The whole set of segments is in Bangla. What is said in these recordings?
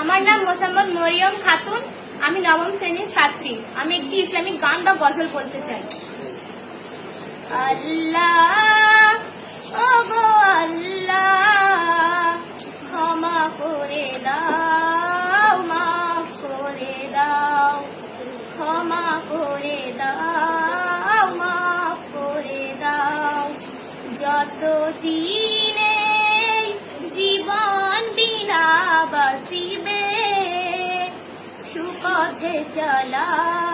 আমার নাম মোসাম্মদ মরিয়ম খাতুন। আমি নবম শ্রেণির ছাত্রী। আমি একটি ইসলামিক গান বা গজল বলতে চাই। আল্লাহ ও গো আল্লাহ, ক্ষমা করে দাও, মাফ করে দাও, ক্ষমা করে দাও, মাফ করে দাও। যত দিনে সুপথে চালাও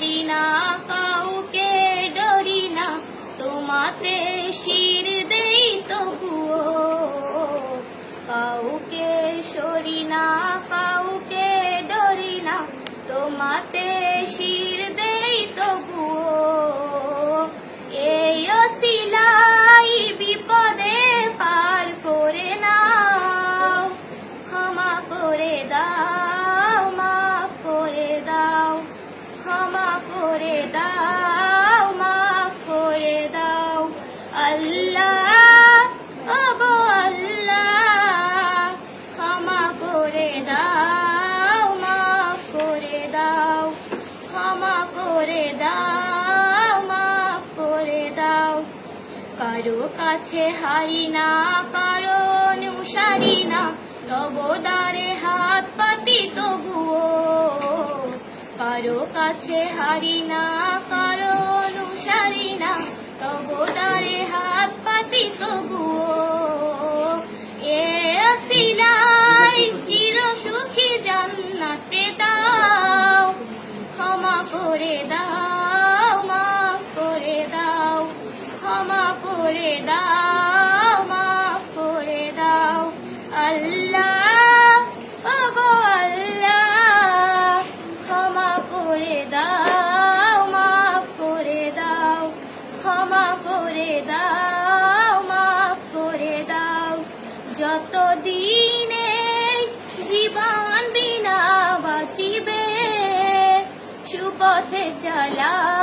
সরি না কারও কাছে হারি না কারও অনুসারি না। তবদারে হাত পাতি তবুও কারও কাছে হারি না কারও অনুসারি না। তবদারে হাত পাতি তবুও এ সিলাই চির সুখী জান্নাতে দাও, ক্ষমা করে দাও। দাও মাফ করে দাও। যত দিনে জীবন বিনা বাঁচিবে সুপথে চালাও।